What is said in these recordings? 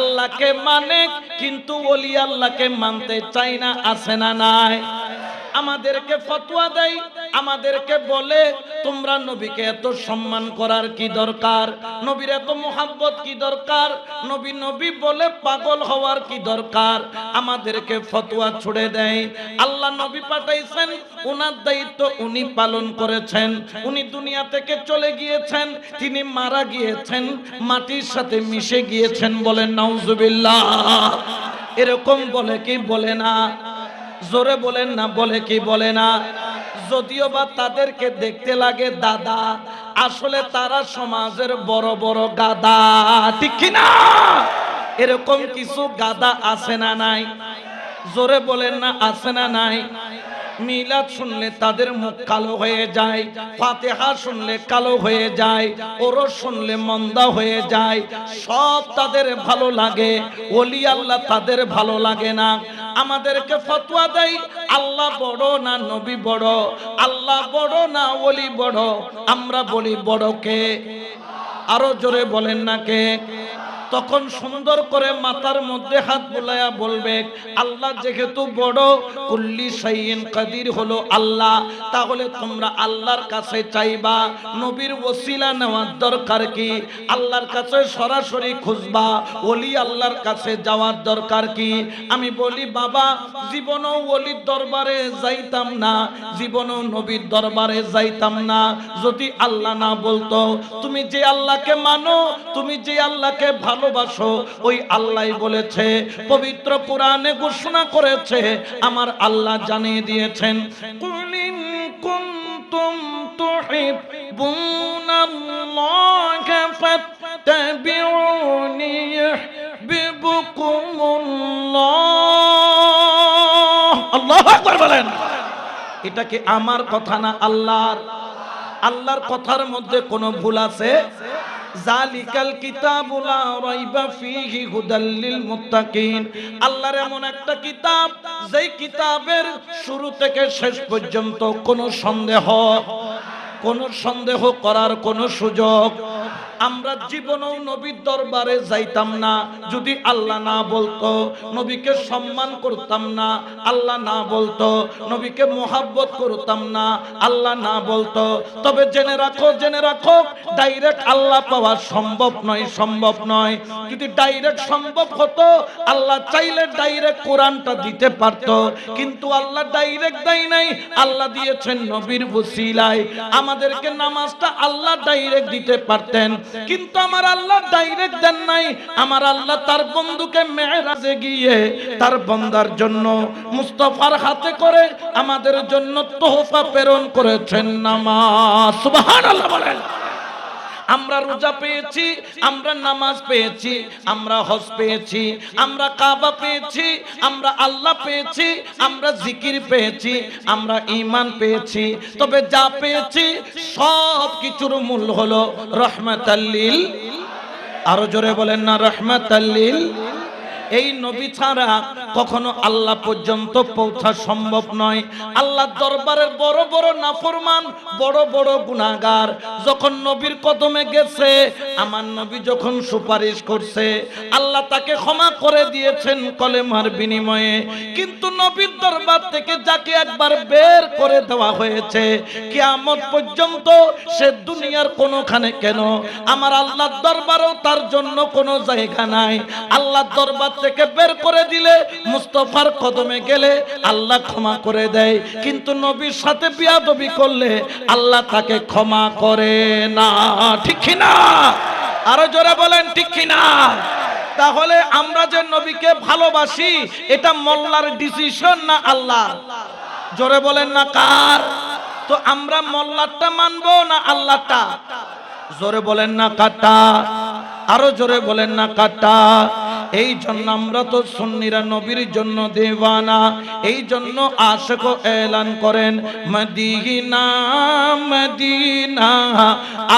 আল্লাহকে মানে কিন্তু ওলি আল্লাহকে মানতে চাই না আসে না নাই? আমাদেরকে ফতোয়া দেয় আমাদেরকে বলে, তোমরা নবীকে এত সম্মান করার কি দরকার? নবীর এত মোহাব্বত কি দরকার? নবী নবী বলে পাগল হওয়ার কি দরকার? আমাদেরকে ফতোয়া ছুড়ে দেয়। আল্লাহ নবী পাঠাইছেন ওনার দায়িত্ব উনি পালন করেছেন। উনি দুনিয়া থেকে চলে গিয়েছেন, তিনি মারা গিয়েছেন, মাটির সাথে মিশে গিয়েছেন বলেন নাউজুবিল্লাহ। এরকম বলে কি বলে না? জোরে বলেন না, বলে কি বলে না? যদিও বা তাদেরকে দেখতে লাগে দাদা, আসলে তারা সমাজের বড় বড় গাদা। ঠিক কিনা? এরকম কিছু গাদা আছে না নাই? জোরে বলেন না, আছে না নাই? মিলাদ শুনলে তাদের মুখ কালো হয়ে যায়, ফাতেহা শুনলে কালো হয়ে যায়, ওরস শুনলে মন্দা হয়ে যায়, সব তাদের ভালো লাগে, ওলি আল্লাহ তাদের ভালো লাগে না। আমাদেরকে ফতোয়া দেয়, আল্লাহ বড় না নবী বড়, আল্লাহ বড় না ওলি বড়, আমরা বলি বড় কে? আরও জোরে বলেন না কে? তখন সুন্দর করে মাথার মধ্যে হাত বুলাইয়া বলবে, আল্লাহ যেহেতু বড়, কুল্লি সাইন কাদির হলো আল্লাহ। তাহলে তোমরা আল্লাহর কাছে চাইবা, নবীর ওসিলা নেওয়ার দরকার কি? আল্লাহর কাছে সরাসরি খুঁজবা, ওলি আল্লাহর কাছে যাওয়ার দরকার কি? আমি বলি, বাবা, জীবনও ওলির দরবারে যাইতাম না, জীবনও নবীর দরবারে যাইতাম না। যদি আল্লাহ না বলতো, তুমি যে আল্লাহকে মানো, তুমি যে আল্লাহকে ভালোবাসো, ওই আল্লাহ বলেছে, পবিত্র কোরআনে ঘোষণা করেছে, আমার আল্লাহ জানিয়ে দিয়েছেন কুলিন এটা কি আমার কথা না আল্লাহর? আল্লাহর কথার মধ্যে কোনো ভুল আছে? হুদাল মুত্তাকিন। এমন একটা কিতাব কিতাবের শুরু থেকে শেষ পর্যন্ত কোনো সন্দেহ কোনো সন্দেহ করার কোনো সুযোগ আমরা জীবনেও নবীর দরবারে যাইতাম না। যদি আল্লাহ না বলতো, নবীকে সম্মান করতাম না, আল্লাহ না বলতো, নবীকে মোহাব্বত করতাম না, আল্লাহ না বলতো। তবে জেনে রাখো জেনে রাখো ডাইরেক্ট আল্লাহ পাওয়া সম্ভব নয় সম্ভব নয়। যদি ডাইরেক্ট সম্ভব হতো, আল্লাহ চাইলে ডাইরেক্ট কোরআনটা দিতে পারতো। কিন্তু আল্লাহ ডাইরেক্ট দেয় নাই, আল্লাহ দিয়েছেন নবীর বসিলায় আমাদেরকে নামাজটা আল্লাহ ডাইরেক্ট দিতে পারতেন। কিন্তু আমার আল্লাহ ডাইরেক্ট দেন নাই। আমার আল্লাহ তার বন্ধুকে মেয়েরাজে গিয়ে তার বন্দার জন্য মুস্তফার হাতে করে আমাদের জন্য তোহফা প্রেরণ করেছেন নামাজ। সুবহানাল্লাহ বলেন। আমরা রোজা পেয়েছি, আমরা নামাজ পেয়েছি, আমরা হজ পেয়েছি, আমরা কাবা পেয়েছি, আমরা আল্লাহ পেয়েছি, আমরা জিকির পেয়েছি, আমরা ঈমান পেয়েছি। তবে যা পেয়েছি, সব কিছুর মূল হলো রহমাতাল্লিল আরও জোরে বলেন না রহমাতাল্লিল এই নবী ছাড়া কখনো আল্লাহ পর্যন্ত পৌঁছা সম্ভব নয়। আল্লাহ দরবারের বড় বড় নাফরমান, বড় বড় গুনাহগার। যখন নবীর কদমে গেছে, আমার নবী যখন সুপারিশ করছে, আল্লাহ তাকে ক্ষমা করে দিয়েছেন কলেমার বিনিময়ে। কিন্তু নবীর দরবার থেকে যাকে একবার বের করে দেওয়া হয়েছে, কিয়ামত পর্যন্ত সে দুনিয়ার কোনোখানে কেন? আমার আল্লাহর দরবারও তার জন্য কোনো জায়গা নাই। আল্লাহর দরবার থেকে বের করে দিলে মুস্তফার কদমে গেলে আল্লাহ ক্ষমা করে দেয়। কিন্তু নবীর সাথে বিয়াদবি করলে আল্লাহ তাকে ক্ষমা করে না। ঠিক না আরও জোরে বলেন, ঠিক না তাহলে আমরা যে নবীকে ভালোবাসি, এটা মোল্লার ডিসিশন না আল্লাহ? জোরে বলেন না কার? তো আমরা মোল্লারটা মানবো না আল্লাহটা জোরে বলেন না কাটা আরও জোরে বলেন না কাটা এই জন্য আমরা তো সুন্নিরা নবীর জন্য দেওয়ানা। এই জন্য আশক এলান করেন, মদিনা মদিনা,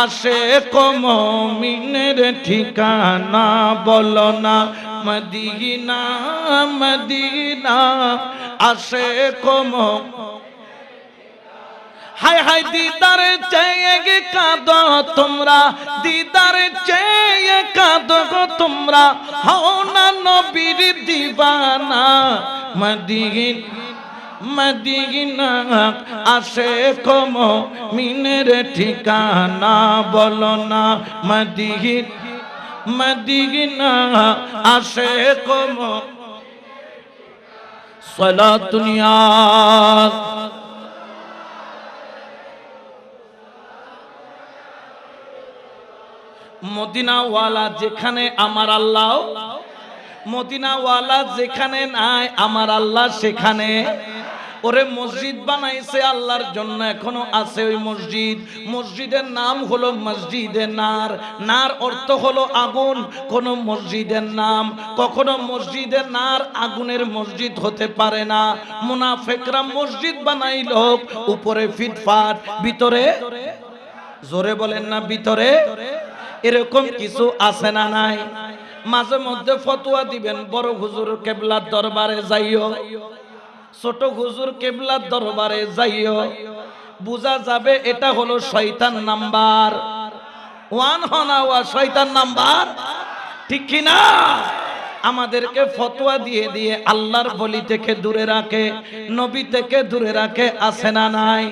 আশেক মমিনের ঠিকানা বলো না। মদিনা মদিনা, আশেক হাই হাই দিদারে চেয়ে গে কাঁদো তোমরা। দিদারে চেয়ে কাঁদো গো তোমরা। হও না নবীর দিবানা। মদিন মদিনা আসে কম মিনের ঠিকানা বলো না। মদিন মদিনা আসে কম সলাতুনিয়া মদিনাওয়ালা যেখানে আমার আল্লাহ, মদিনাওয়ালা যেখানে নাই, আমার আল্লাহ সেখানে। ওরে মসজিদ বানাইছে আল্লাহর জন্য, এখনও আছে ওই মসজিদ। মসজিদের নাম হলো মসজিদে নার। নার অর্থ হলো আগুন, কোন মসজিদের নাম। কখনো মসজিদের নার আগুনের মসজিদ হতে পারে না। মুনাফেকরা মসজিদ বানাইল উপরে ফিটফাট, ভিতরে জোরে বলেন না, ভিতরে এরকম কিছু আছে না নাই? মাঝে মধ্যে ফতোয়া দিবেন, বড় হুজুর কেবলার দরবারে যাইও। ছোট হুজুর কেবলার দরবারে যাইও। বুঝা যাবে এটা হলো শয়তান নাম্বার। ওয়ান হনা ওয়া শয়তান নাম্বার। ঠিক কি না? আমাদেরকে ফতোয়া দিয়ে দিয়ে আল্লাহর বলি থেকে দূরে রাখে, নবী থেকে দূরে রাখে, আছে না নাই?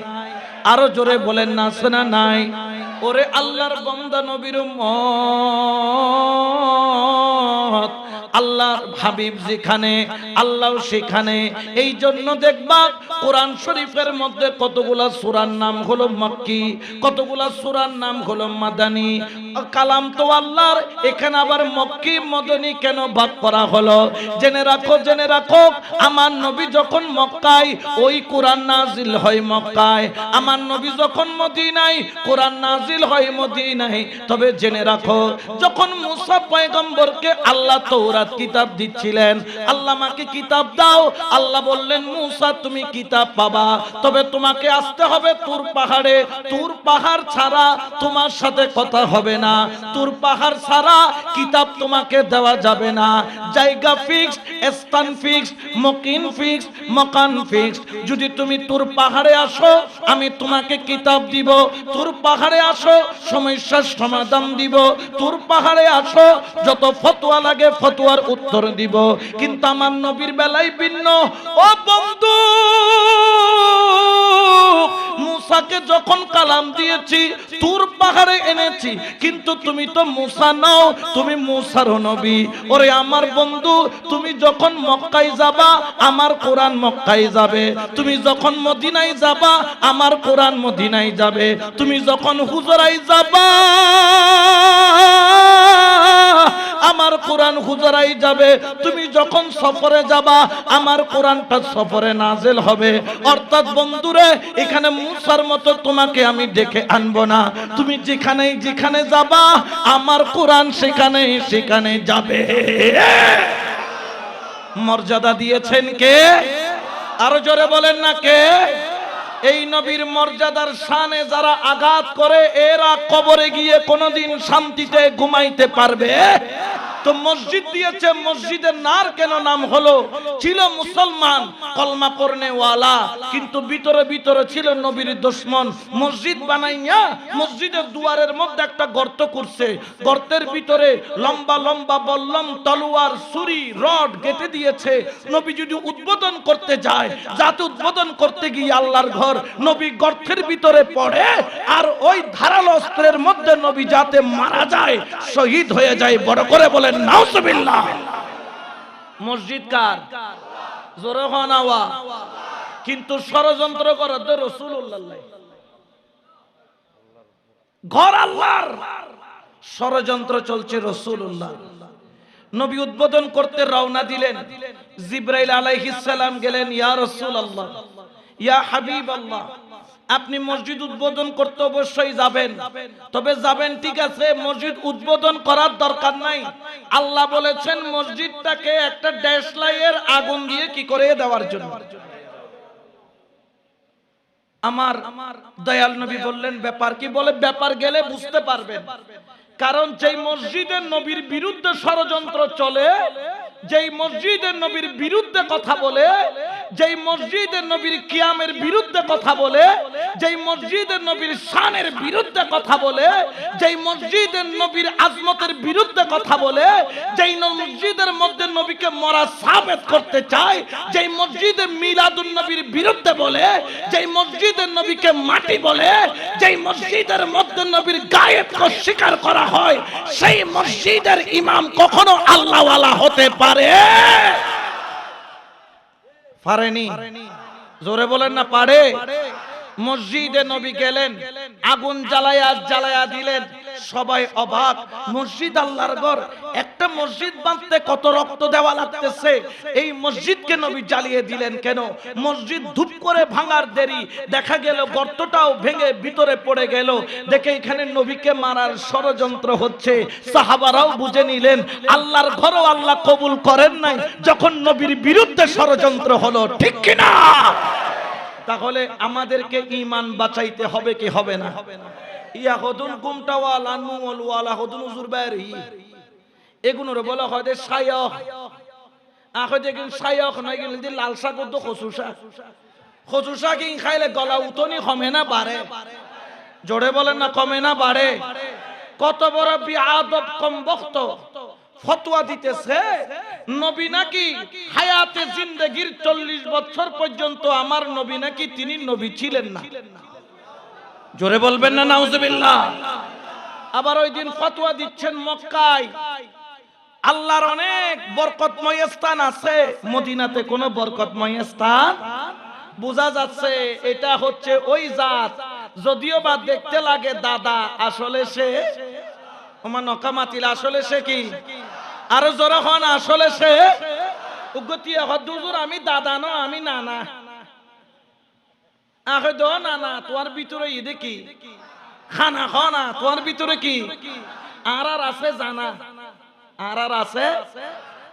আরও জোরে বলেন না, আছে না নাই? ওরে আল্লাহর বন্দা নবীর উম্মত। আল্লাহর হাবিব যেখানে আল্লাহ সেখানে। এই জন্য দেখবা কোরআন শরীফের মধ্যে কতগুলা সূরার নাম হলো মক্কি, কতগুলা সূরার নাম হলো মাদানি। কালাম তো আল্লাহর, এখানে আবার মক্কি, মদনী কেন ভাগ করা হলো? জেনে রাখো জেনে রাখো, আমার নবী যখন মক্কায়, ওই কোরআন নাজিল হয় মক্কায়। আমার নবী যখন মদিনায়, কোরআন নাজিল হয় মদিনায়। তবে জেনে রাখো, যখন মুসা পয়গম্বরকে আল্লাহ তৌরাত কিতাব দিচ্ছিলেন। আল্লাহ আমাকে কিতাব দাও। আল্লাহ বললেন, মুসা, তুমি কিতাব পাবা। তবে তোমাকে আসতে হবে তুর পাহাড়ে। তুর পাহাড় ছাড়া তোমার সাথে কথা হবে না। তুর পাহাড় ছাড়া কিতাব তোমাকে দেওয়া যাবে না। জায়গা ফিক্স স্থান ফিক্স মকিন ফিক্স মকান ফিক্স যদি তুমি তুর পাহাড়ে আসো, আমি তোমাকে কিতাব দিব। তুর পাহাড়ে আসো, সমস্যার সমাধান দিব। তুর পাহাড়ে আসো, যত ফতোয়া লাগে ফতোয়ার উত্তর দিব। কিন্তু আমার নবীর বেলায় ভিন্ন। ও বন্ধু, মুসাকে যখন কালাম দিয়েছি, তুর পাহাড়ে এনেছি, কিন্তু তুমি তো মুসা নাও, তুমি মুসার নবী। ওরে আমার বন্ধু, তুমি যখন মক্কায় যাবা, আমার কোরআন মক্কায় যাবে। তুমি যখন মদিনায় যাবা, আমার কোরআন মদিনায় যাবে। তুমি যখন হুজরাই যাবা আমার কোরআন হুজরাই যাবে। তুমি যখন সফরে যাবা, আমার কোরআনটা সফরে নাজেল হবে। অর্থাৎ বন্ধুরে, এখানে মুসার মতো তোমাকে আমি ডেকে আনব না। তুমি যেখানে যেখানে যাবা, আমার কোরআন সেখানে সেখানে যাবে। মর্যাদা দিয়েছেন কে? আরও জোরে বলেন না কে? এই নবীর মর্যাদার শানে যারা আঘাত করে, এরা কবরে গিয়ে কোনোদিন শান্তিতে ঘুমাইতে পারবে। তো মসজিদ দিয়েছে, মসজিদের নার কেন নাম হলো? ছিল মুসলমান, কলমা পড়নে ওয়ালা কিন্তু ভিতরে ভিতরে ছিল নবীর দুশ্মন। মসজিদ বানাইয়া মসজিদের দুয়ারের মধ্যে একটা গর্ত করছে। গর্তের ভিতরে লম্বা লম্বা বল্লম, তলোয়ার, ছুরি, রড গেটে দিয়েছে। নবী যদি উদ্বোধন করতে যায় যাতে উদ্বোধন করতে গিয়ে আল্লাহর ঘর নবী গর্তের ভিতরে পড়ে, আর ওই ধারালো অস্ত্রের মধ্যে নবী যাতে মারা যায়, শহীদ হয়ে যায়, বড় করে বলেন, নাউজুবিল্লাহ। মসজিদ কার? জোরে হন আওয়া কিন্তু ষড়যন্ত্র করে তো রসুল্লাহ ঘর আল্লাহর। ষড়যন্ত্র চলছে রসুল্লাহ নবী উদ্বোধন করতে রওনা দিলেন। জিব্রাইল আলাইহিস সালাম গেলেন, ইয়া রাসূল আল্লাহ ইয়া হাবিব আল্লাহ আপনি মসজিদ উদ্বোধন করতে অবশ্যই যাবেন। তবে যাবেন, ঠিক আছে, মসজিদ উদ্বোধন করার দরকার নাই। আল্লাহ বলেছেন, মসজিদটাকে একটা ড্যাশ লাইয়ের আগুন দিয়ে কি করে দেওয়ার জন্য। আমার দয়াল নবী বললেন, ব্যাপার কি বলে, ব্যাপার গেলে বুঝতে পারবেন। কারণ যেই মসজিদের নবীর বিরুদ্ধে ষড়যন্ত্র চলে যেই মসজিদের নবীর বিরুদ্ধে কথা বলে, যেই মসজিদের নবীর কিয়ামের বিরুদ্ধে কথা বলে, যেই মসজিদের নবীর শানের বিরুদ্ধে কথা বলে, যেই মসজিদের নবীর আজমতের বিরুদ্ধে কথা বলে, যেই মসজিদের মধ্যে নবীকে মরা সাবেত করতে চায়, যেই মসজিদে মিলাদুন নবীর বিরুদ্ধে বলে, যেই মসজিদের নবীকে মাটি বলে, যেই মসজিদের মধ্যে নবীর গায়েবকে স্বীকার করা হয়, সেই মসজিদের ইমাম কখনো আল্লাহওয়ালা হতে পারে পারেনি। জোরে বলেন না পারে। মসজিদে নবী গেলেন, আগুন জ্বালায়া জ্বালায়া দিলেন। সবাই অবাক, মসজিদ আল্লাহর ঘর, একটা মসজিদ বাঁধতে কত রক্ত দেওয়া লাগতেছে? এই মসজিদকে নবী জ্বালিয়ে দিলেন কেন? মসজিদ ধূপ করে ভাঙার দেরি, দেখা গেল গর্তটাও ভেঙে ভিতরে পড়ে গেল। দেখে এখানে নবীকে মারার ষড়যন্ত্র হচ্ছে। সাহাবারাও বুঝে নিলেন, আল্লাহর ঘরও আল্লাহ কবুল করেন নাই, যখন নবীর বিরুদ্ধে ষড়যন্ত্র হলো, ঠিক কিনা? তাহলে আমাদেরকে ইমান বাঁচাইতে হবে কি হবে না? ইয়া হদুন গুমটা ওয়ালা হদুন উজুর বাইরি এগুনোর বলা হয় যে সায়ক আখে দেখুন সায়ক নয় গেলে যে লাল শাক তো কচু শাক কচু শাক খাইলে গলা উতনি কমে না বাড়ে? জোরে বলেন না, কমে না বাড়ে? কত বড় বিআদব কম বক্ত। ফতোয়া দিতেছে, নবী নাকি হায়াতে জিন্দেগির চল্লিশ বছর পর্যন্ত আমার নবী নাকি তিনি নবী ছিলেন না? জোরে বলবেন না, নাউজুবিল্লাহ। আবার ওই দিন ফতোয়া দিচ্ছেন মক্কায়। আল্লাহর অনেক বরকতময় স্থান আছে, মদিনাতে কোনো বরকতময় স্থান বোঝা যাচ্ছে, এটা হচ্ছে ওই জাত। যদিও বা দেখতে লাগে দাদা, আসলে সে আমার নকামাতিল, আসলে সে কি? আরও হন, আসলে সে উগতি দুজুর, আমি দাদা ন, আমি নানা। আহে দো, নানা, তোমার ভিতরে ই দেখি। খানা খানা, তোমার ভিতরে কি? আর আর আছে জানা। আর আর আছে?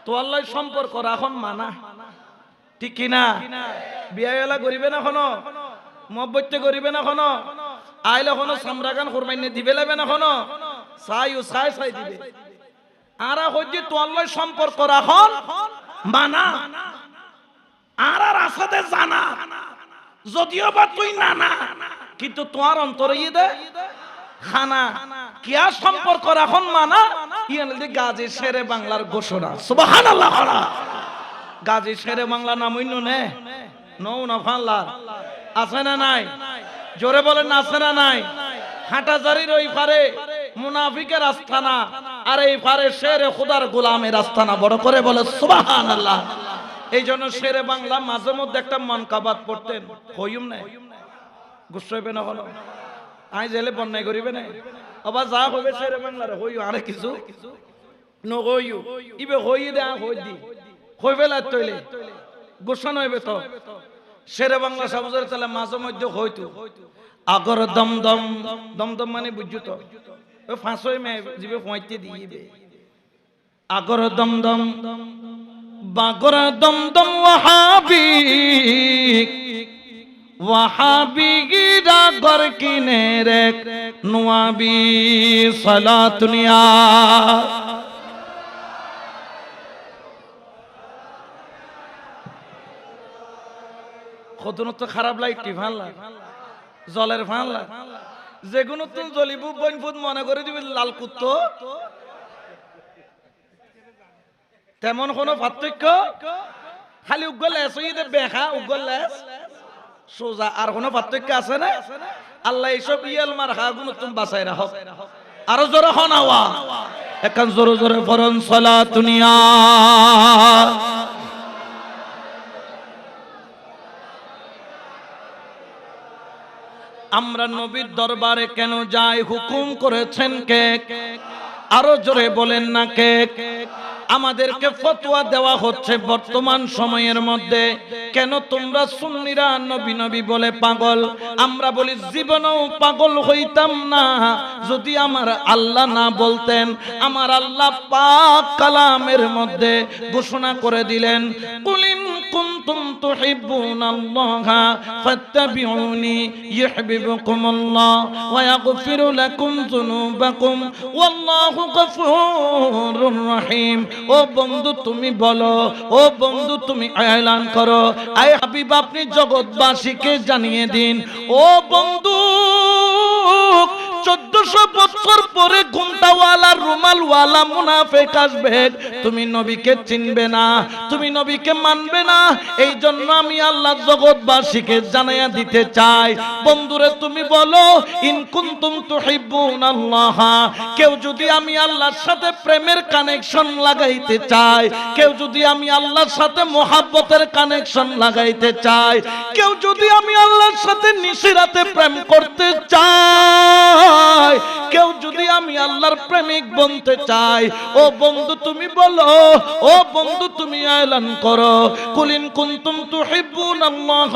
তোয়ার লাই সম্পর্ক রাখন মানা। ঠিক কি না? বিয়া এলা করিবে না কোনো মব্বতে করিবে না কোনো আইলে কোনো সামরাগান কোরবাইনে দিবে লাগবে না কোনো চাই ও চাই চাই দিবে। আর হচ্ছে তোয়ার লাই সম্পর্ক রাখন, মানা। আর আর আসাতে জানা। যদিও বা তুই নানা, কিন্তু তোমার অন্তরে ইয়ে দে, খানা। কিয়া সম্পর্ক রাখন, মানা? ইয়ান গাজী শেরে বাংলার ঘোষণা। সুবহানাল্লাহ গাজী শেরে বাংলা নাম অন্য নে? নৌ না ফাল্লার আছে না নাই? জোরে বলেন, আছে না নাই? হাটাজারির ওই পারে মুনাফিকের আস্থানা। আর এই পারে শেরে খুদার গোলামের আস্থানা বড় করে বলে, সুবহানাল্লাহ। এই জন্য শেরে বাংলা মাঝে মধ্যে একটা মন কাবাত পড়তেন। হইম নাই গুস্স হইবে না হলো আই জেলে বন্যায় করিবে না। আবার যা হবে শেরে বাংলার হইও, আরে কিছু নগইও। ইবে হই দে হই দি। হইবে লা তইলে। গুসন হইবে তো। শেরে বাংলা সবজের তাহলে মাঝে মধ্যে হইতো। আগর দম দম দম দম মানে বুঝছ তো? ফাঁসই মে জিবে পঁয়তে দম দম ওয়াহাবি ওয়াহাবি গিরা গর কিনে রে নুয়াবি সালাতুনিয়া কতন তো খারাপ লাগটি ভালো জলের ভালো যেগুলো তুমি জ্বলিবু বনফুত মনে করে দিবি, লাল কুত্ত। তেমন কোনো পার্থক্য? খালি উগ্র লেস বেখা, উগ্র লেস সোজা, আর কোনো পার্থক্য আছে না? আল্লাহ এইসব ইয়াল মার খাগুলো তুমি বাঁচাই রাখো আরও জোরে হনাওয়া এখন জোরে জোরে ফরন সলা দুনিয়া আমরা নবীর দরবারে কেন যাই? হুকুম করেছেন কে? আরও জোরে বলেন না কে? আমাদেরকে ফতোয়া দেওয়া হচ্ছে বর্তমান সময়ের মধ্যে। কেন তোমরা সুন্নিরা নবী নবী বলে পাগল? আমরা বলি, জীবনেও পাগল হইতাম না। যদি আমার আল্লাহ না বলতেন, আমার আল্লাহ পাক কালামের মধ্যে ঘোষণা করে দিলেন কুন্ত কুনতুম তুহিব্বুনাল্লাহা ফাত্তাবিউনি ইউহিব্বুকুমুল্লাহ ওয়া ইয়াগফিরু লাকুম যুনুবাকুম। ওয়াল্লাহু গফুরুর রহিম। ও বন্ধু, তুমি বলো, ও বন্ধু, তুমি এলান করো। আয় হাবিব, আপনি জগৎবাসীকে জানিয়ে দিন। ও বন্ধু চোদ্দশো বছর পরে রুমালওয়ালা, মুনাফেক আসবে। তুমি নবীকে চিনবে না, তুমি নবীকে মানবে না। এই জন্য আমি আল্লাহ জগৎবাসীকে জানাইয়া দিতে চাই। বন্ধুরে, তুমি বলো কেউ যদি আমি আল্লাহর সাথে প্রেমের কানেকশন লাগাইতে চাই, কেউ যদি আমি আল্লাহর সাথে মোহাব্বতের কানেকশন লাগাইতে চাই, কেউ যদি আমি আল্লাহর সাথে নিশিরাতে প্রেম করতে চাই কেউ যদি আমি আল্লাহর প্রেমিক বনতে চাই, ও বন্ধু, তুমি বলো, ও বন্ধু, তুমি এলান করো। কুলিন তুহিব্বুন আল্লাহ,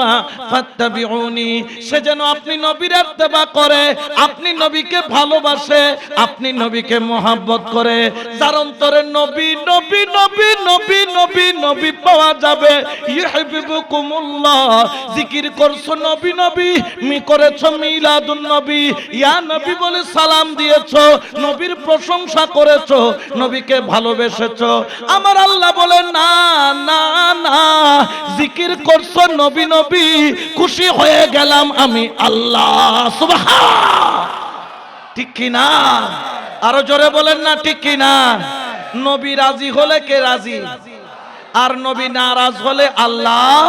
ফাত্তাবিউনি। সে যেন আপনি নবীর ইত্তেবা করে, আপনি নবীকে ভালোবাসে, আপনি নবীকে মোহাব্বত করে। যার অন্তরে নবী নবী নবী নবী নবী নবী পাওয়া যাবে। ইউহিব্বুকুমুল্লাহ, জিকির করছ নবী নবী, মি করেছ মিলাদুন নবী। ইয়া নবী বলে সালাম দিয়েছ, নবীর প্রশংসা করেছ, নবীকে ভালোবেসেছো। আমার আল্লাহ বলে, না না না, জিকির করছ নবী নবী, খুশি হয়ে গেলাম আমি আল্লাহ। সুবহান ঠিক কি না? আরও জোরে বলেন না, ঠিক কি না? নবী রাজি হলে কে রাজি? আর নবী নারাজ হলে আল্লাহ,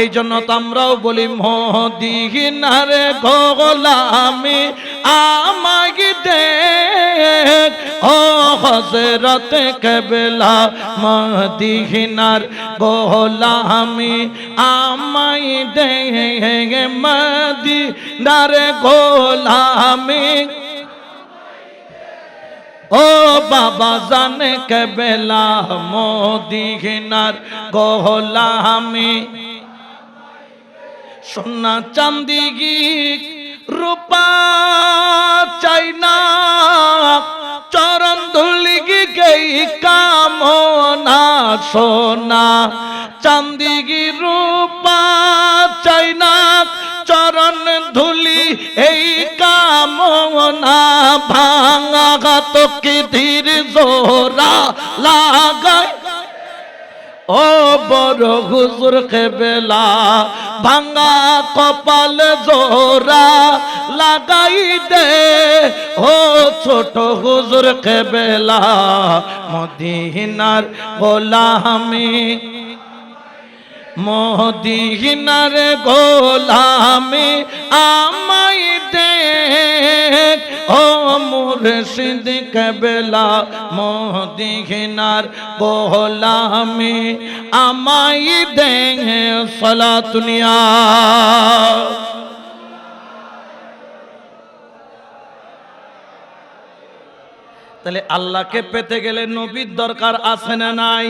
এই জন্য তো আমরাও বলি, মদিনারে গোলামি আমাকে দেখ ও হজরত কেবলা, মদিনার গোলামি আমাই দেখ মদিনারে গোলামি ও বাবা জানে কেবেলা মোদিনার গোলামি সোনা চান্দি গি রূপা চাই না। চরণ ধুলি গি গই কামনা সোনা। চান্দি কি ধীর জোরা লাগায়। ও বড় হুজুর কেবেলা, ভাঙা কপাল জোরা লাগাই দে। ও ছোট হুজুর কেবেলা, মদিনার গোলামি। মদিনার গোলামি আমাই দেখ ও মুর্শিদ কেবলা মদিনার গোলামি আমাই দেখ সলাতুনিয়া। তাহলে আল্লাহকে পেতে গেলে নবীর দরকার আছে না নাই?